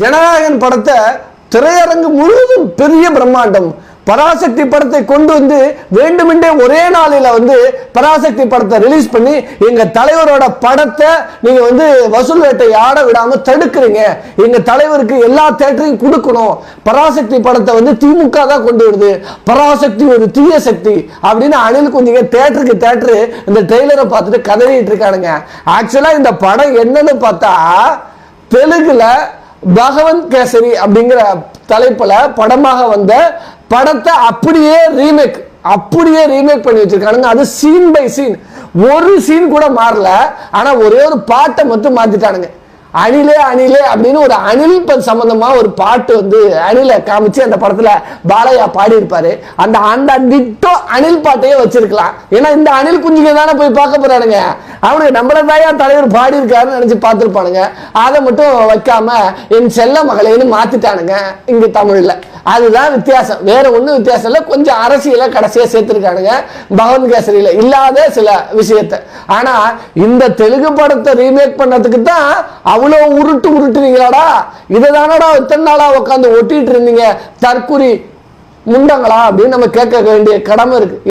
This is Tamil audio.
ஜனநாயகன் படத்தை திரையரங்கு முழுவதும் பெரிய பிரம்மாண்டம். பராசக்தி படத்தை கொண்டு வந்து வேண்டுமென்றே ஒரே நாளில் வந்து பராசக்தி படத்தை ரிலீஸ் பண்ணி எங்க தலைவரோட படத்தை நீங்க வந்து வசூல் வேட்டை ஆட விடாம தடுக்கிறீங்க. எங்க தலைவருக்கு எல்லா தேட்டரையும் கொடுக்கணும். பராசக்தி படத்தை வந்து திமுக தான் கொண்டு வருது. பராசக்தி ஒரு தீய சக்தி அப்படின்னு அணில் குஞ்சுங்க தேட்டருக்கு தேட்டரு இந்த ட்ரெய்லரை பார்த்துட்டு கதறிட்டு இருக்கானுங்க. ஆக்சுவலா இந்த படம் என்னன்னு பார்த்தா தெலுங்குல பகவந்த் கேசரி அப்படிங்கிற தலைப்பில் படமாக வந்த படத்தை அப்படியே ரீமேக் அப்படியே ரீமேக் பண்ணி வச்சிருக்கானுங்க. அது சீன் பை சீன் ஒரு சீன் கூட மாறல. ஆனா ஒரே ஒரு பாட்டை மட்டும் மாத்திட்டானுங்க. அணிலே அணிலே அப்படின்னு ஒரு அணில் சம்பந்தமா ஒரு பாட்டு வந்து அணில காமிச்சு அந்த படத்துல பாலையா பாடி இருப்பாரு அந்த அந்த டிட்டோ அணில் பாட்டையே வச்சிருக்கலாம். ஏன்னா இந்த அணில் குஞ்சுங்க தானே போய் பார்க்க போறானுங்க. அவனுக்கு நம்மள தாயா தலைவர் பாடி இருக்காருன்னு நினைச்சு பார்த்திருப்பானுங்க. அதை மட்டும் வைக்காம என் செல்ல மகளேன்னு மாத்திட்டானுங்க. இங்க தமிழ்ல. அதுதான் வித்தியாசம். வேற ஒன்றும் வித்தியாசம் இல்லை. கொஞ்சம் அரசியல கடைசியா சேர்த்திருக்கானுங்க பகவந்த் கேசரியில. இல்லாத சில விஷயத்த. ஆனா இந்த தெலுங்கு படத்தை ரீமேக் பண்ணதுக்கு தான் அவ்வளோ உருட்டு உருட்டுனீங்களாடா. இதை தானடா இத்தனை நாளா உட்காந்து ஒட்டிட்டு இருந்தீங்க. தற்குறி முண்டங்களா அப்படின்னு நம்ம கேட்க வேண்டிய கடமை இருக்கு.